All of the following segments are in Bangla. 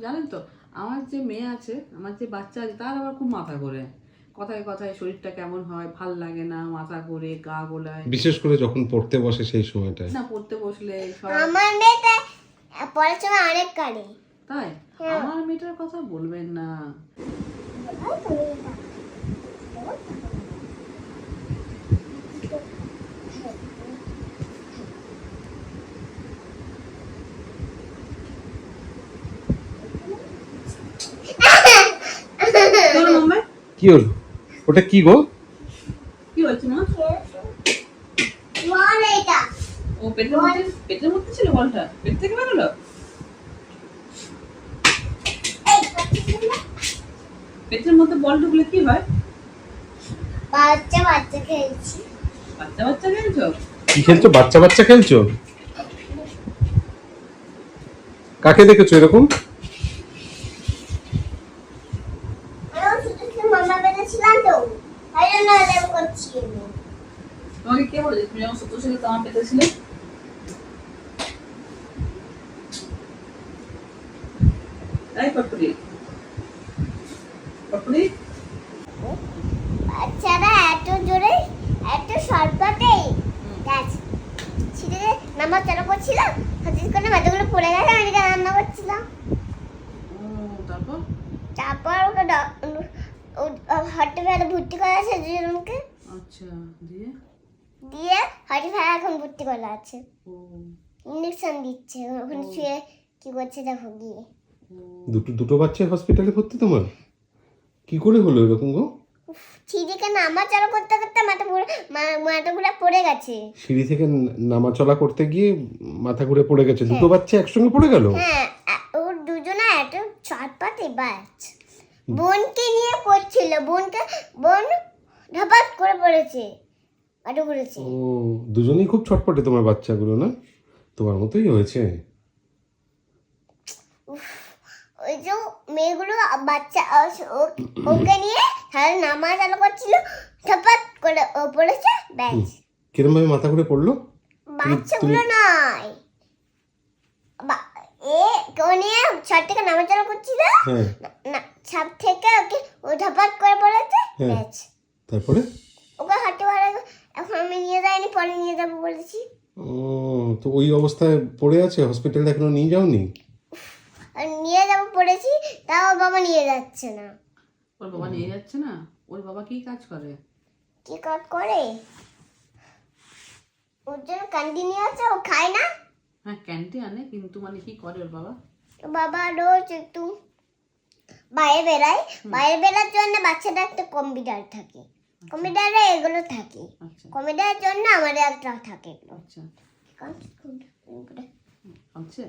জানেন তো আমার যে মেয়ে আছে আমার যে বাচ্চা আছে তার আবার খুব মাথা করে কথায় কথায় শরীরটা কেমন হয় ভালো লাগে না মাথা করে গা গোলায়। বিশেষ করে যখন পড়তে বসে সেই সময়টায়। না পড়তে বসলে সব আমার মেয়েটা পড়াশোনা অনেক করে তাই? আমার মেয়েটার কথা বলবেন না চলো মুম্বাই কি হলো? ওটা কি গো? কি হচ্ছে মা? বল এটা। ও পেটের মধ্যে পেটের মধ্যে ছিল বলটা? পেট থেকে বেরোলো এই পেটের মধ্যে বল ঢুকলে কি হয়? বাচ্চা বাচ্চা খেলছি। বাচ্চা বাচ্চা খেলছো? কি খেলছো? বাচ্চা বাচ্চা খেলছো? কাকে দেখেছ এরকম আমি শুধু শুধু মামা বেঁধেছিলাম তো তাই জন্য এরকম করছি আমি। তোমাকে কে বলেছে? তুমি যখন পেটে ছিলে তাই পটপুরি পটপুরি বাচ্চারা এত জোরে এত সরকাতেই গাছ ছিঁড়ে নামা চালু করছিলাম হঠাৎ করে মাথাগুলো পড়ে গেছে আমি রান্না করছিলাম? তারপর? তারপর ওকে হটে ভর্তি করা আছে দুজনকে। আচ্ছা দিয়ে? দিয়ে হটে ফেলা এখন ভর্তি করা আছে। ও ইঞ্জেকশন দিচ্ছে ওখানে শুয়ে কি করছে দেখো গিয়ে। দুটো দুটো বাচ্চা হসপিটালে ভর্তি তোমার? কি করে হলো এরকম গো? ছিঁড়িকে নামা চালু করতে করতে মাথা পুরো মাথা পুরো পড়ে গেছে। সিঁড়ি থেকে নামা চলা করতে গিয়ে মাথা ঘুরে পড়ে গেছে। দুটো বাচ্চা একসঙ্গে পড়ে গেল? হ্যাঁ ওর দুজনে এত চটপাতে বাচ বোনকে নিয়ে করছিল বোনকে বোন ধপাত করে পড়েছে। করেছে। ও দুজনেই খুব ছটপটে তোমার বাচ্চাগুলো না? তোমার মতোই হয়েছে? ওই যে মেয়েগুলো বাচ্চা ওকে নিয়ে তাহলে নামাজ আলো করছিল করে ও পড়েছে ব্যাস। কিরম ভাবে মাথা ঘুরে পড়ল? বাচ্চাগুলো নয় বা- এ কেউ নিয়ে ছাদ থেকে নামাজ আলো করছিল হ্যাঁ। না- ছাদ থেকে ওকে ও ধপাত করে পড়েছে হ্যাঁ। ব্যাস। তারপরে? ওকে এখন আমি নিয়ে যাইনি পরে নিয়ে যাব বলেছি। ও তো ওই অবস্থায় পড়ে আছে? হসপিটালে এখনও নিয়ে যাওনি? আর নিয়ে যাব পড়েছি তাও বাবা নিয়ে যাচ্ছে না। ওর বাবা নিয়ে যাচ্ছে না? ওর বাবা কি কাজ করে? কি কাজ করে? ওর জন্য কন্টিনিউ আছে ও খায় না। হ্যাঁ ক্যান্টিন আনে কিন্তু মানে কি করে ওর বাবা? তো বাবা রোজ একটু বাইরে বেড়ায়। বাইরে বেড়ার জন্য বাচ্চাটা একটা কম্পিউটার থাকে। কম্পিউটারে এগুলো থাকে। আচ্ছা। কম্পিউটারের জন্য আমাদের একটা থাকে আচ্ছা। কাঁদছে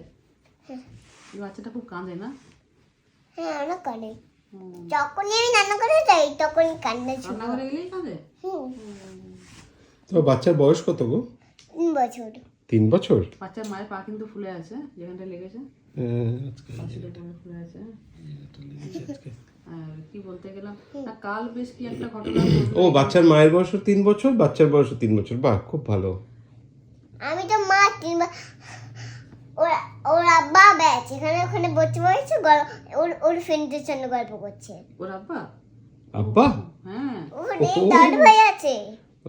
এই বাচ্চাটা খুব কাঁদে না? হ্যাঁ অনেক করে হুম। যখনই আমি রান্না করে যাই তখনই কান্না শুরু রান্না করে গেলেই কাঁদে? হুম। তোমার বাচ্চার বয়স কত গো? তিন বছর। তিন বছর? বাচ্চার মায়ের পা কিন্তু ফুলে আছে যেখানটা লেগেছে। হ্যাঁ, ফুলে আছে। আর কি বলতে গেলাম? কাল বেশ কি একটা ঘটনা ও বাচ্চার মায়ের বয়স তিন বছর বাচ্চার বয়স তিন বছর। বাহ খুব ভালো। আমি তো মা তিন ওর ওর আব্বা ব্যাচ এখানে ওখানে বসে বসে ওর ওর ফ্রেন্ডের সঙ্গে গল্প করছে। ওর আব্বা? আব্বা? হ্যাঁ। ওখানে দাদু ভাই আছে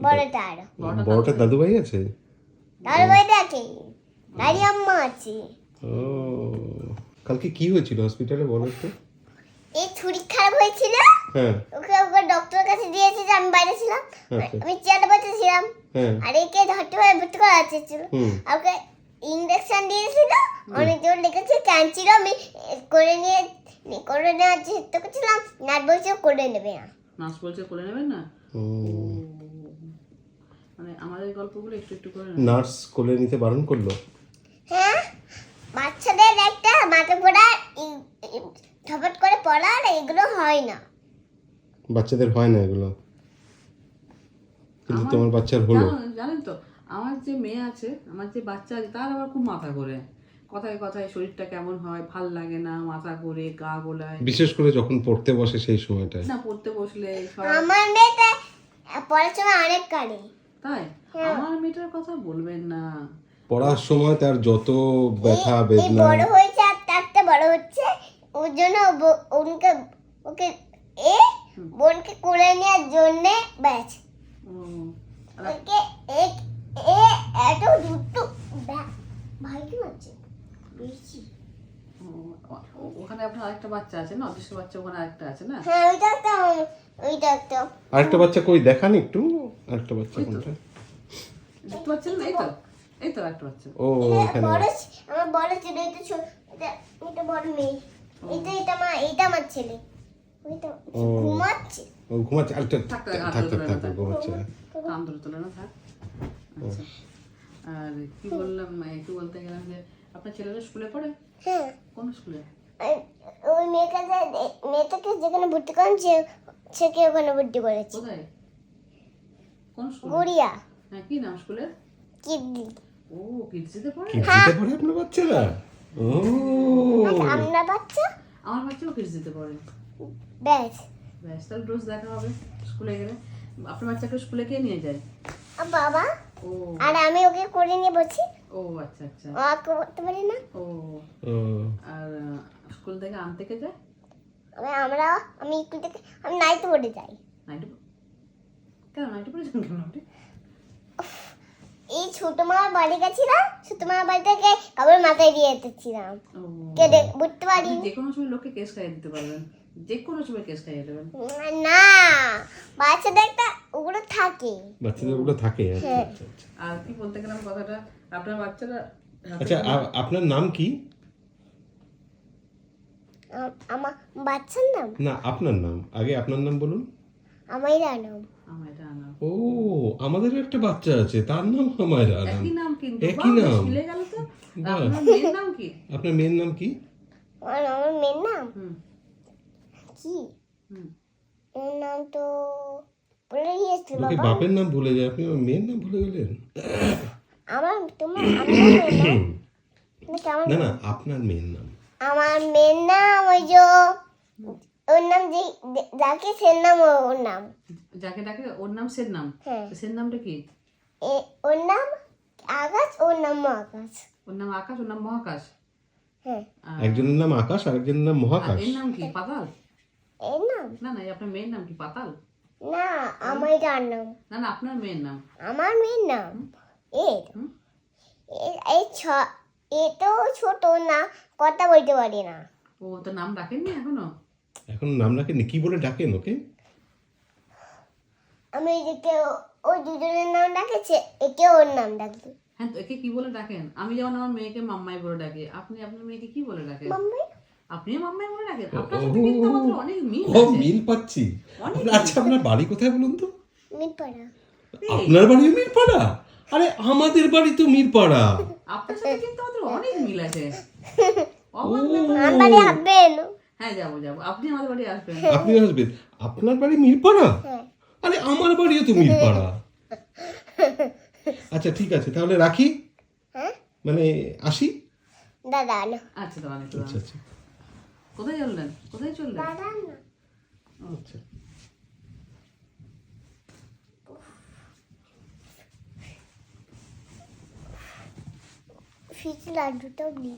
বড়টার বড়টা। দাদু ভাই আছে? দাদু ভাই দেখে দাদি আম্মা আছে। ও। কালকে কি হয়েছিল? হসপিটালে বলো তো এই ছুরি খারাপ হয়েছিল? হ্যাঁ। ওকে ওকে ডক্টরের কাছে দিয়েছে যে আমি বাইরে ছিলাম। আচ্ছা। আমি চেয়ারে বসেছিলাম হ্যাঁ। আর একে ধরতে পারে ভর্তি করা আছে ছিল। আর ওকে ইঞ্জেকশন দিয়েছিল। অনেক জোর লেগেছে ক্যান্সিল আমি করে নিয়ে করে নেওয়ার চেষ্টা করছিলাম নাট বলছে করে নেবে না। নার্স বলছে করে নেবেন না? মানে আমাদের গল্পগুলো একটু একটু করে নার্স কোলে নিতে বারণ করল হ্যাঁ বাচ্চাদের একটা মাথা পড়া ধপট করে পড়া আর এগুলো হয় না। বাচ্চাদের হয় না এগুলো। কিন্তু তোমার বাচ্চার হলো। জানেন তো আমার যে মেয়ে আছে আমার যে বাচ্চা আছে তার আবার খুব মাথা ঘোরে। কথায় কথায় শরীরটা কেমন হয় ভালো লাগে না মাথা ঘোরে গা গোলায়। বিশেষ করে যখন পড়তে বসে সেই সময়টায়। না পড়তে বসলে আমার মেয়েটা পড়াশোনা অনেক করে তাই? হ্যাঁ। আমার মেয়েটার কথা বলবেন না। পড়ার সময় তার যত ব্যথা বেদনা বড় হয়েছে আর তারটা বড় হচ্ছে। ওর জন্য ওনকে ওকে এ বোনকে করে নেওয়ার জন্য আর ওকে এক এ এত দুটো ভাই কি হচ্ছে বেশি। ওখানে আপনার আরেকটা বাচ্চা আছে না? অদৃশ্য বাচ্চা ওখানে আরেকটা আছে না? হ্যাঁ ওইটা একটা ওইটা একটা। আরেকটা বাচ্চা কই? দেখান একটু। আরেকটা বাচ্চা কোনটা? দেখতে পাচ্ছেন না? এই তো। এই তো একটা বাচ্চা। ও হ্যাঁ, এখানে। বড় আমার বড় ছেলে এটা ছোট এটা এটা বড় মেয়ে। এটা এটা মা এটা আমার ছেলে। ঘুমাচ্ছে। ও ঘুমাচ্ছে। আরেকটা থাক, থাক থাক, থাক হাত থাক ঘুমাচ্ছে। কান ধরে তোলে না থাক। আচ্ছা। আর কি বললাম কি বলতে গেলাম যে আপনার ছেলেরা স্কুলে পড়ে? হ্যাঁ। কোন স্কুলে? ওই মেয়েকে মেয়েটাকে যেখানে ভর্তি করেন সে সেকে ওখানে ভর্তি করেছে। কোথায়? কোন স্কুলে? গুড়িয়া। হ্যাঁ কি নাম স্কুলের? কিডনি ও কিডসিতে পড়ে? কিডজিতে পড়ে আপনার বাচ্চারা? ও। আপনার বাচ্চা? আমার বাচ্চাও কিডসিতে পড়ে। ব্যাস। ব্যাস তাহলে রোজ দেখা হবে স্কুলে গেলে। আপনার বাচ্চাকে স্কুলে কে নিয়ে যায়? বাবা। ও। আর আমি ওকে করে নিয়ে বলছি ও আচ্ছা আচ্ছা। ও করতে পারি না? ও। আর স্কুল থেকে আনতে কে যায়? আমি আমরা আমি স্কুল থেকে আমি নাইট পড়ে যাই। নাইটে কেন নাইটে পড়েছেন কেন আপনি? এই ছোট মামার বাড়ি গেছিলাম ছোট মামার বাড়ি থেকে কাপড় মাথায় দিয়ে এসেছিলাম কেটে বুঝতে পারি যে কোনো সময় লোককে কেস খাইয়ে দিতে পারবেন। যে কোনো সময় কেস খাইয়ে দেবেন। না বাচ্চাদের একটা ওগুলো থাকে। বাচ্চাদের ওগুলো থাকে আচ্ছা আচ্ছা আচ্ছা। আর কি বলতে গেলাম কথাটা আপনার বাচ্চারা আচ্ছা আপনার নাম কি? আমার বাচ্চার নাম? না আপনার নাম। আগে আপনার নাম বলুন। আমারই নাম আমার ও আমাদেরও একটা বাচ্চা আছে তার নাম আলম একই নাম কিন্তু একই নাম। মিলে গেল তো। আপনার মেয়ের নাম কি? আপনার মেয়ের নাম কি? আমার মেয়ের নাম? হুম। কি ওর নাম তো বলে দিয়েছি লোকে বাবা। বাপের নাম ভুলে যায় আপনি আমার মেয়ের নাম ভুলে গেলেন আমার তোমার না না আপনার মেয়ের নাম। আমার মেয়ের নাম ওই যে ওর নাম যে যে- যাকে সে নাম ও- ওর নাম। যাকে ডাকে ওর নাম সের নাম? হ্যাঁ। সের নামটা কি? এ ওর নাম আকাশ ওর নাম আকাশ ওর নাম আকাশ ওর নাম মহাকাশ? হ্যাঁ। একজনের নাম আকাশ আরেকজনের নাম মহাকাশ। এর নাম কি? পাতাল? এর নাম? না না আপনার মেয়ের নাম কি পাতাল? না আমার যার নাম। না না আপনার মেয়ের নাম। আমার মেয়ের নাম এর। এই ছ এ তো ছোট না কথা বলতে পারি না। ও তো নাম রাখেননি এখনও? এখন নাম রাখেননি কি বলে ডাকেন ওকে? আমি এদিকে ওই দুজনের নাম ডাকেছে একে ওর নাম ডাকি। হ্যাঁ তো একে কি বলে ডাকেন? আমি যেমন আমার মেয়েকে মাম্মাই বলে ডাকি আপনি আপনার মেয়েকে কি বলে ডাকেন? মাম্মি আপনিও মাম্মাই বলে ডাকেন আপনার সাথে কিন্তু আমাদের অনেক মিল ও আছে। মিল পাচ্ছি। আচ্ছা আপনার বাড়ি কোথায় বলুন তো? মিটপাড়া আপনার বাড়িও মিরপাড়া? আরে আমাদের বাড়ি তো মিরপাড়া। আপনার সাথে কিন্তু আমাদের অনেক মিল আছে। আমার বাড়ি আসবেন? হ্যাঁ যাব যাব। আপনি আমাদের বাড়ি আসবেন। আপনি আসবেন? আপনার বাড়ি মিরপাড়া? হ্যাঁ। আরে আমার বাড়িও তো মিরপাড়া। আচ্ছা ঠিক আছে তাহলে রাখি? হ্যাঁ? মানে আসি? দাদা আচ্ছা আচ্ছা আচ্ছা। কোথায় চললেন কোথায় চললেন? আচ্ছা। ফিজি লাড্ডুটাও নিই।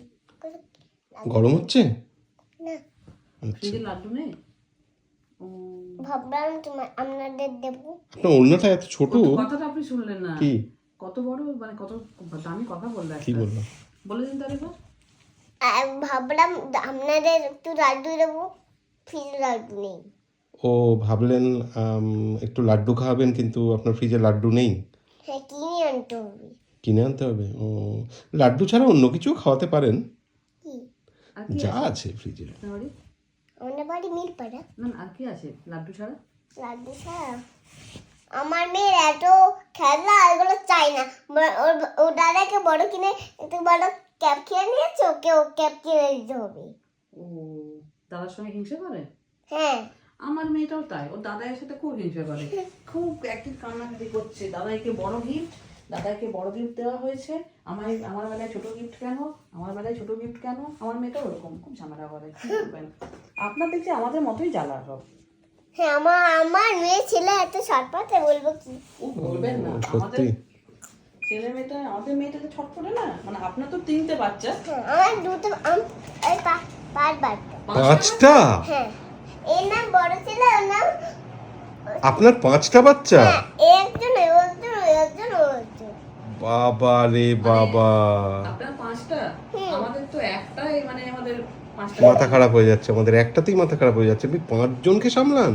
গরম হচ্ছে? না। আচ্ছা। ফ্রিজে লাড্ডু নেই? ভাবলাম তোমার আপনাদের দেবো। আপনার ওড়নাটা এত ছোট। কত- কথাটা আপনি শুনলেন না। কি? কত বড় মানে কত দামি কথা বললেন কি বললাম? বলে দিন তাহলে ভাবলাম আপনাদের একটু লাড্ডু দেবো। ফিজ লাড্ডু নেই। ও ভাবলেন একটু লাড্ডু খাওয়াবেন কিন্তু আপনার ফ্রিজে লাড্ডু নেই? হ্যাঁ কিনে আনতে হবে। কিনে আনতে হবে? ও লাড্ডু ছাড়া অন্য কিছু খাওয়াতে পারেন। আর কি যা আছে। আছে ফ্রিজে। বাড়ি আমাদের বাড়ি মিরপাড়া না না, আর কি আছে লাড্ডু ছাড়া? লাড্ডু ছাড়া? আমার মেয়ের এত খেলনা এগুলো চাই না। ওর ও দাদাকে বড় কিনে একটু বড় ক্যাপ কিনে নিয়েছে? ওকে ও ক্যাপ কিনে দিতে হবে ও দাদার সঙ্গে হিংসা করে? হ্যাঁ। আমার মেয়েটাও তাই ওর দাদাইয়ের সাথে খুব হিংসা করে। খুব একদিন কান্নাকাটি করছে। দাদাইকে বড় গিফট দাদাইকে বড় গিফট দেওয়া হয়েছে। আমার আমার বেলায় ছোট গিফট কেন? আমার বেলায় ছোট গিফট কেন? আমার মেয়েটাও ওরকম খুব ঝামেলা করে। কি করবেন? আপনার দেখছি আমাদের মতোই জ্বালা সব। হ্যাঁ আমার আমার মেয়ে ছেলে এত শর্টপাতে বলব কি? ও বলবেন না। আমাদের ছেলে মেয়েটা আমাদের মেয়েটা তো ছটফটে না? মানে আপনার তো তিনটে বাচ্চা। হ্যাঁ আমার দুটো আম- এই পাঁচ বাচ্চা। পাঁচটা? হ্যাঁ এর নাম বড় ছেলে ওর নাম আপনার পাঁচটা বাচ্চা? হ্যাঁ একজন একজন একজন বাবা রে বাবা। আপনার পাঁচটা? আমাদের তো একটাই মানে আমাদের মাথা খারাপ হয়ে যাচ্ছে আমাদের একটাতেই মাথা খারাপ হয়ে যাচ্ছে। আপনি পাঁচজনকে সামলান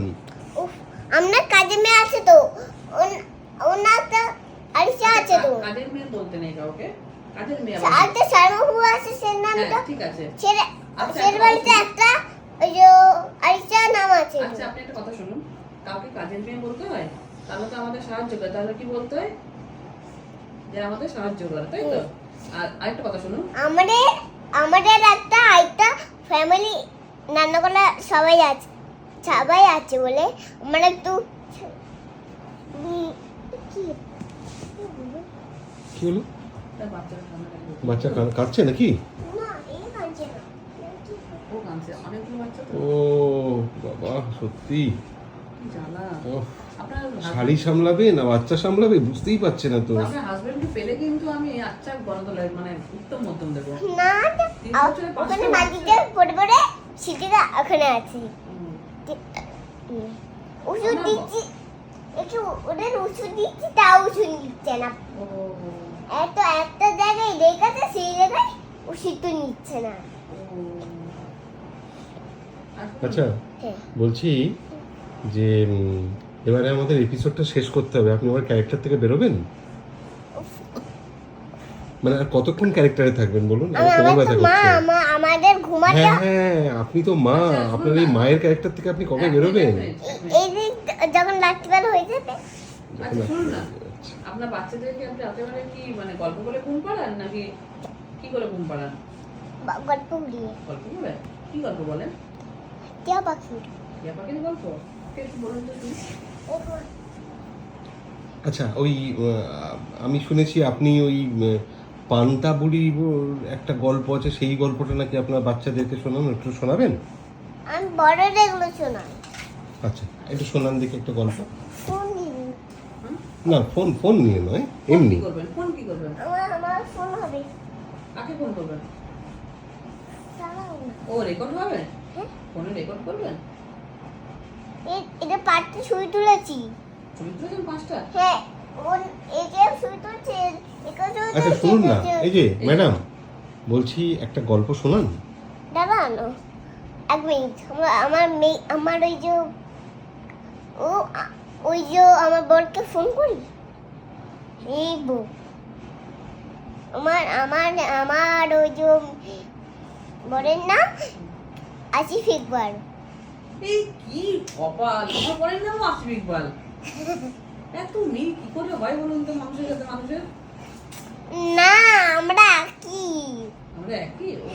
উফ আপনার কাজে মেয়ে আছে তো ওন- ওনার তো আরিসা আছে তো কাজের মেয়ে বলতে নেই কাউকে কাজের মেয়ে আবার- আরেকটা শর্মাবু আছে সে নাম ঠিক আছে। ছেড়ে বাড়িতে একটা ওই যে আরিসা নাম আছে। আচ্ছা আপনি একটা কথা শুনুন। কাউকে কাজের মেয়ে বলতে হয় তাহলে তো আমাদের সাহায্য করে। তাহলে কি বলতে হয়? যে আমাদের সাহায্য করে তাই তো? আর আরেকটা কথা শুনুন। আমাদের আমাদের একটা আরেকটা ফ্যামিলি সবাই আছে সবাই আছে বলে আমরা একটু কি? হলো। বাচ্চা কাঁদছে নাকি না এই কাঁদছে না ও কাঁদছে অনেকগুলো বাচ্চা তো ও বাবা সত্যি? শাড়ি সামলাবে না বাচ্চা সামলাবে? বুঝতেই পারছে না তো। হাজবেন্ডকে পেলে কিন্তু আমি আচ্ছা গণতলায় মানে উত্তম মধ্যম দেবো। না পাঁচটা ওখানে। মাটিতে পড়ে পড়ে ওখানে আছে। ওষুধ দিচ্ছি একটু ওদের ওষুধ দিচ্ছি ওষুধ নিচ্ছে না। ও এত একটা জায়গায় রেখেছে সেই জায়গায় ওষুধ তো নিচ্ছে না। আচ্ছা হ্যাঁ। বলছি যে এবারে আমাদের এপিসোডটা শেষ করতে হবে। আপনি আমার ক্যারেক্টার থেকে বেরোবেন? মানে আর কতক্ষণ ক্যারেক্টারে থাকবেন বলুন? কোমর ব্যথা করছে আমাদের ঘুমাতে হ্যাঁ হ্যাঁ আপনি তো মা। আচ্ছা, আপনার এই মায়ের ক্যারেক্টার থেকে আপনি কবে বেরোবেন। এই যে যখন রাত্রিবেলা হয়ে যাবে। আচ্ছা শুনুন না। আপনার বাচ্চাদেরকে আপনি রাতেবেলা কি মানে গল্প বলে ঘুম পাড়ান নাকি কি করে ঘুম পাড়ান? গল্প উড়িয়ে গল্প বলে? কি গল্প বলেন? টিয়া পাখি টিয়া পাখির গল্প বলুন তো আচ্ছা ওই আমি শুনেছি আপনি ওই পান্তা বুড়ি একটা গল্প আছে সেই গল্পটা নাকি আপনার বাচ্চাদেরকে শোনান একটু শোনাবেন? আমি বড়দের এগুলো শোনাই। আচ্ছা একটু শোনান দেখি একটা গল্প? না ফোন ফোন নিয়ে নয় ফোন এমনি। কি করবেন? ফোন কি করবেন? আমার আমার ফোন হবে। কাকে ফোন করবেন? ও রেকর্ড হবে? ফোনে রেকর্ড করবেন? এটা পাটতে শুই তুলেছি। ছবি তুলেছেন পাঁচটা? হ্যাঁ ওন একে শুই তুলছে একে আচ্ছা শুনুন না। এই যে ম্যাডাম বলছি একটা গল্প শোনান। দাঁড়ানো এক মিনিট। আমার আমার মেয়ে আমার ওই যে ও ওই যে আমার বরকে ফোন করি? এই বউ। আমার আমার আমার ওই যে বরের নাম? আসিফ ইকবাল এই কি কপাল? পরের নামও আসবে ইকবাল এত মিল কি করে হয় বলুন তো মানুষের সাথে মানুষের? না আমরা কি আমরা একই? ও।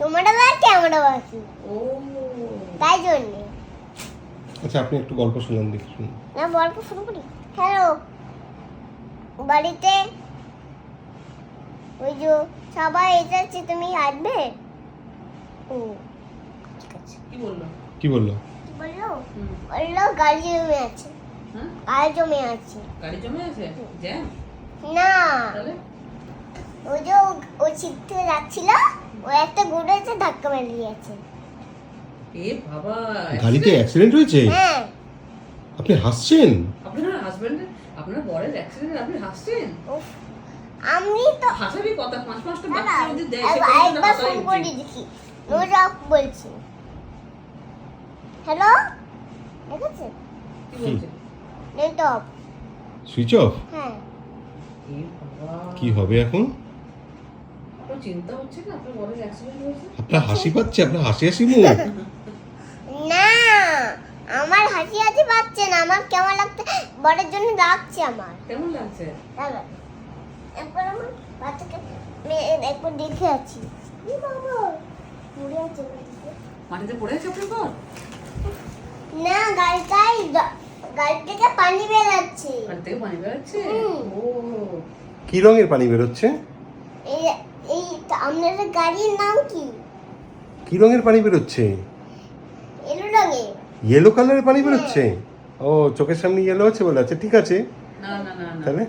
তোমরা বাকি আমরা বাকি ও। তাই জন্যে। আচ্ছা আপনি একটু গল্প শোনান দেখি। শুনুন না বরকে ফোন করি। হ্যালো বাড়িতে ওই যে সবাই এসেছে তুমি আসবে? ও। কি বলল? কি বলল? বলল বলল গাড়ি জমে আছে। হ্যাঁ? গাড়ি জমে আছে। গাড়ি জমে আছে? জ্যাম? না। ওই যে ও- ও যাচ্ছিল ও একটা ধাক্কা মেরে দিয়েছে। এ বাবা গাড়িতে অ্যাক্সিডেন্ট হয়েছে? হ্যাঁ। আপনি হাসছেন? আপনার হাজবেন্ডের আপনার বরের অ্যাক্সিডেন্ট আপনি হাসছেন? উফ, আমি তো হাসারই কথা? পাঁচ পাঁচটা বাচ্চা যদি দেয় সেটা একবার ফোন করে দেখি। নোরা বলছি। হ্যালো? দেখেছে কি নেট অফ সুইচ অফ হ্যাঁ। কি হবে এখন? আপনার চিন্তা হচ্ছে না? আপনার বরের অ্যাক্সিডেন্ট হয়েছে? আপনার হাসি পাচ্ছে? আপনার হাসি হাসি মুখ? না আমার হাসি হাসি পাচ্ছে না। আমার কেমন লাগছে? বড়ের জন্য লাগছে আমার। কেমন লাগছে। একবার আমার বাচ্চাকে একবার দেখে আছি বাবা, পড়ে আছে মাটিতে পড়ে আছে আপনার না গাড়িটাই গাড়ি থেকে পানি বেরাচ্ছে। গাড়ি থেকে পানি বেরোচ্ছে। ও। কি রঙের পানি বেরোচ্ছে? এই এই আপনাদের গাড়ির নাম কি? কি রঙের পানি বেরোচ্ছে? এলো রঙের। ইয়েলো কালারের পানি বেরোচ্ছে? ও চোখের সামনে ইয়েলো আছে বলে আছে ঠিক আছে। না না না না। তাহলে?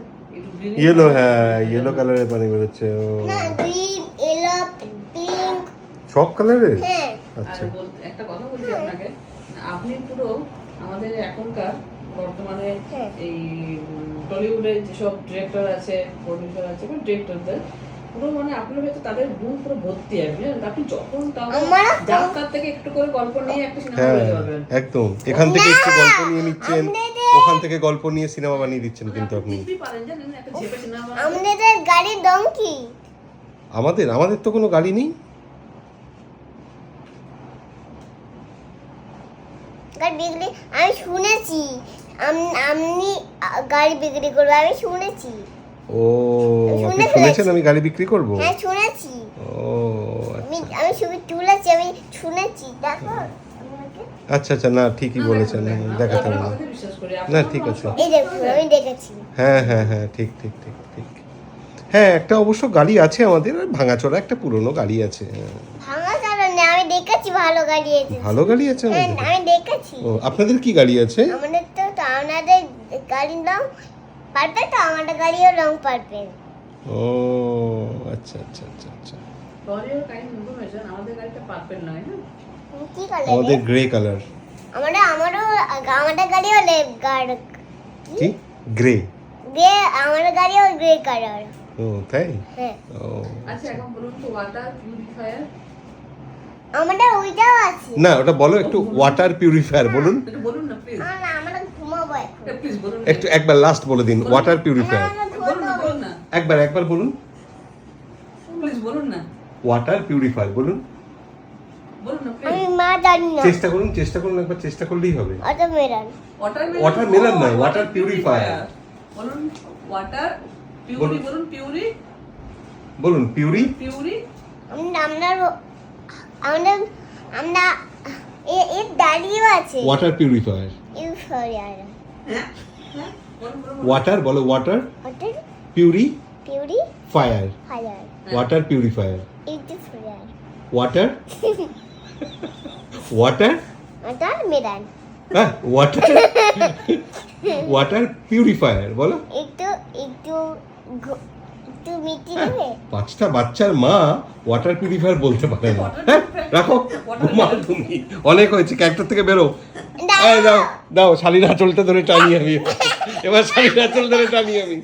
ইয়েলো হ্যাঁ ইয়েলো কালারের পানি বেরোচ্ছে ও। না গ্রিন এলো পিঙ্ক সব কালারের হ্যাঁ। আচ্ছা। একটা কথা বলছি আপনাকে। আপনি পুরো আমাদের এখনকার বর্তমানে হ্যাঁ। এই টলিউডের যেসব ডিরেক্টর আছে প্রডিউসার আছে বা ডিরেক্টরদের পুরো মানে আপনার হয়তো তাদের গুণ পুরো ভর্তি আছে বুঝলেন আপনি যখন যাত্রার থেকে একটু করে গল্প নিয়ে একটা সিনেমা হ্যাঁ বানাতে একদম। এখান থেকে একটু গল্প নিয়ে নিচ্ছেন ওখান থেকে গল্প নিয়ে সিনেমা বানিয়ে দিচ্ছেন কিন্তু আপনি দিব্যি পারেন জানেন? একটা ঝেপে সিনেমা আমাদের গাড়ির রং কি? আমাদের আমাদের তো কোনো গাড়ি নেই। গাড়ি বিক্রি আমি শুনেছি। আম- গাড়ি বিক্রি করবে আমি শুনেছি। ও আপনি শুনে শুনেছেন আমি গাড়ি বিক্রি করব? হ্যাঁ শুনেছি। ও আমি আচ্ছা। আমি ছবি তুলেছি আমি শুনেছি। দেখো। আচ্ছা আচ্ছা না ঠিকই বলেছেন না, না, দেখাতে করি না, ঠিক আছে। হ্যাঁ হ্যাঁ হ্যাঁ ঠিক ঠিক ঠিক ঠিক। হ্যাঁ একটা অবশ্য গাড়ি আছে আমাদের ভাঙাচোরা একটা পুরনো গাড়ি আছে। হ্যাঁ। দেখেছি ভালো গাড়ি আছে ভালো গাড়ি আছে হ্যাঁ আমি দেখেছি। ও আপনাদের কি গাড়ি আছে আমাদের তো আমাদের গাড়ির রং পারফেক্ট তো আমাদের গাড়িও রং পারফেক্ট ও আচ্ছা আচ্ছা আচ্ছা আচ্ছা। আমাদের গাড়িটা পারফেক্ট নয় হ্যাঁ? কি কালার আমাদের গ্রে কালার আমাদের আমারও আমাদের গাড়িও লেফট গার্ড কি? গ্রে গ্রে আমাদের গাড়িও গ্রে কালার ও তাই? হ্যাঁ। ও আচ্ছা এখন বলুন তো ওয়াটার পিউরিফায়ার আমাদের ওইটাও আছে। না ওটা বলো একটু ওয়াটার পিউরিফায়ার বলুন। একটু বলুন না প্লিজ না না আমরা ঘুমাবো প্লিজ বলুন একটু একবার লাস্ট বলে দিন ওয়াটার পিউরিফায়ার বলুন না বলুন না। একবার একবার বলুন। প্লিজ বলুন না। ওয়াটার পিউরিফায়ার বলুন। চেষ্টা করুন চেষ্টা করুন একবার চেষ্টা করলেই হবে। ওয়াটার melon নয়, water purifier. বলুন ওয়াটার পিউরি বলুন। বলুন পিউরি বলুন পিউরি পিউরি আমরা আমাদের আমরা এ এর দাঁড়িয়েও আছে। ওয়াটার পিউরিফায়ার বলুন। ওয়াটার বলো water hotel puree purifier fire water purifier water water ওটা মেরান ওয়াটার ওয়াটার পিউরিফায়ার বলো। একটু একটু দেবে? পাঁচটা বাচ্চার মা ওয়াটার পিউরিফায়ার বলতে পারে না। হ্যাঁ? রাখো। ঘুমাও। তুমি অনেক হয়েছে ক্যারেক্টার থেকে বেরো। দাও। এই দাও দাও শালির আঁচলটা ধরে টানি আমি। এবার শালির আঁচল ধরে টানি আমি।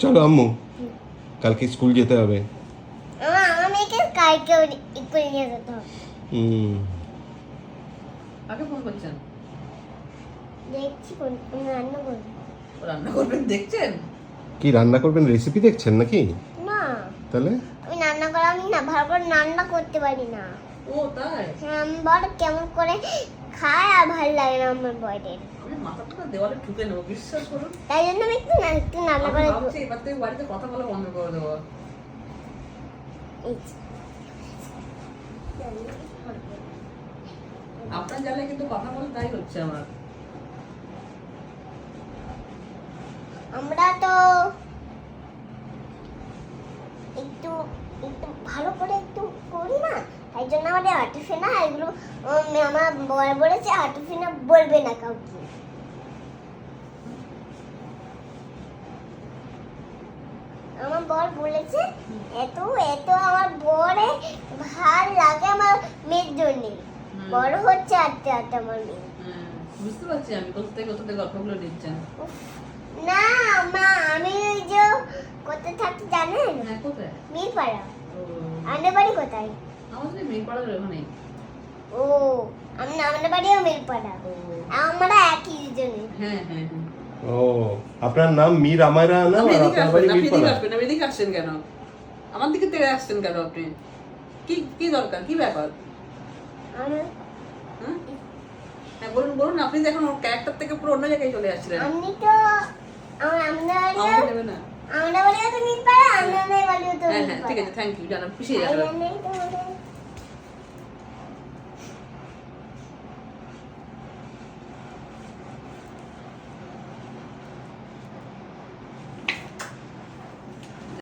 চলো আম্মু কালকে স্কুল যেতে হবে। আমার মেয়েকে কালকে নিয়ে যেতে হবে। হুম। কাকে ফোন করছেন? দেখছি কোন রান্না করব। রান্না করবেন দেখছেন? কি রান্না করবেন? রেসিপি দেখছেন নাকি? না। তাহলে? আমি রান্না করা আমি না ভালো করে রান্না করতে পারি না। ও তাই? হ্যাঁ কেমন করে খায় আর ভালো লাগে না আমার বয়ের মাথাটা দেওয়ালে ঠুকে নেব বিশ্বাস করুন। তাই জন্য আমি একটু না একটু রান্না করে ভাবছি এবার থেকে বাড়িতে কথা বলা বন্ধ করে দেবো। এই আপনার জ্বালায় কিন্তু কথা বলে তাই হচ্ছে আমার। আমরা তো একটু একটু ভালো করে একটু করি না? তাই জন্য আমাদের আর্টিফিনা না, এগুলো আমার বর বলেছে আর্টিফিনা বলবে না কাউকে। আমার বর বলেছে, এত এত আমার বরে ভালো লাগে আমার মেয়ের জন্যে। বড় হচ্ছে আমার মেয়ে বুঝতে পারছি আমি কোথা থেকে কোথা থেকে গল্পগুলো নিচ্ছেন না মা আমি ওই যে কোথায় জানেন? হ্যাঁ কোথায়? মিরপাড়া আমাদের বাড়ি কোথায়? আমাদের ওখানে। ও আমি আমাদের বাড়িও মিরপাড়া আমরা একই জনে হ্যাঁ হ্যাঁ হ্যাঁ। ও আপনার নাম মীর আমায়রা না আপনার বাড়ি আপনি মিরপাড়া এদিকে কেন? আমার দিকে তেড়ে আসছেন কেন আপনি? কি কি দরকার? কি ব্যাপার? আমার হ্যাঁ হ্যাঁ বলুন বলুন আপনি তো এখন ক্যারেক্টার থেকে পুরো অন্য জায়গায় চলে আসছিলেন। আপনি তো আমরা আমরা বাড়িও আমাকে নেবে না আমাদের বাড়িও তো তো হ্যাঁ হ্যাঁ ঠিক আছে থ্যাংক ইউ জানাম খুশি যাবেন তো বলে-